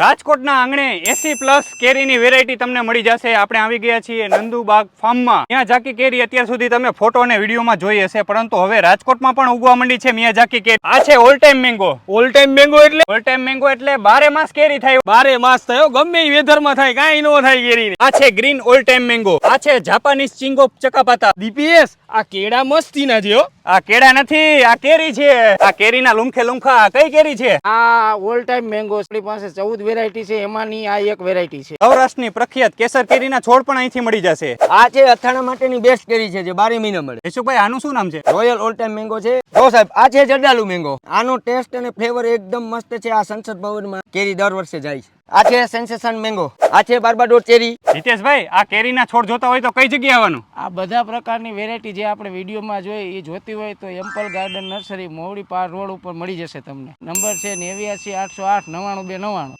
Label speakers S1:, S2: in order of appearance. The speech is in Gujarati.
S1: રાજકોટના આંગણે એસી પ્લસ કેરીની વેરાયટી તમને મળી જશે. આપણે આવી ગયા છીએ નંદુબાગ ફાર્મમાં. ત્યાં કેરી અત્યાર સુધી તમે ફોટો અને વિડીયોમાં જોઈ હશે પરંતુ હવે રાજકોટમાં પણ ઉગવા માંડી છે મિયાજાકી કેરી. આ છે all time mango
S2: all time mango એટલે?
S1: ઓલ ટાઈમ મેંગો એટલે બારે માસ કેરી થાય
S2: બારે માસ થયો? ગમે એ વેધરમાં થાય કાંઈ નો થાય કેરી
S1: આ છે ગ્રીન ઓલ ટાઈમ મેંગો આ છે જાપાનીઝ ચિંગો ચકાપાતા
S2: દીપીએસ આ કેળા મસ્તી ના છે
S1: આ કેળા નથી આ કેરી છે. આ કેરીના લુમખે લુમખા આ કઈ કેરી છે?
S3: આ ઓલ ટાઈમ મેંગો પાસે ચૌદ વેરાયટી છે એમાંની આ એક વેરાયટી છે.
S1: સૌરાષ્ટ્રની પ્રખ્યાત કેસર કેરીના છોડ પણ અહીંથી મળી જશે.
S4: આ છે અથાણા માટેની બેસ્ટ કેરી છે જે બારે મહિના મળે.
S1: યશુભાઈ આનું શું નામ છે?
S4: રોયલ ઓલ ટાઈમ મેંગો છે. જો સાહેબ આ છે જરદાલુ મેંગો આનો ટેસ્ટ અને ફ્લેવર એકદમ મસ્ત છે. આ સંસદ ભવનમાં કેરી દર વર્ષે જાય છે. આ છે સેન્સેશન મેંગો આ છે બારબાડોર ચેરી
S1: હિતેશભાઈ આ કેરીના છોડ જોતા હોય તો કઈ જગ્યાએ આવવાનું?
S3: આ બધા પ્રકારની વેરાયટી જે આપણે વિડીયોમાં જોઈ એ જોતી હોય તો એમ્પલ ગાર્ડન નર્સરી મોવડી પાર રોડ ઉપર મળી જશે તમને. નંબર છે નેવ્યાસી આઠસો આઠ નવ્વાણું બે નવ્વાણું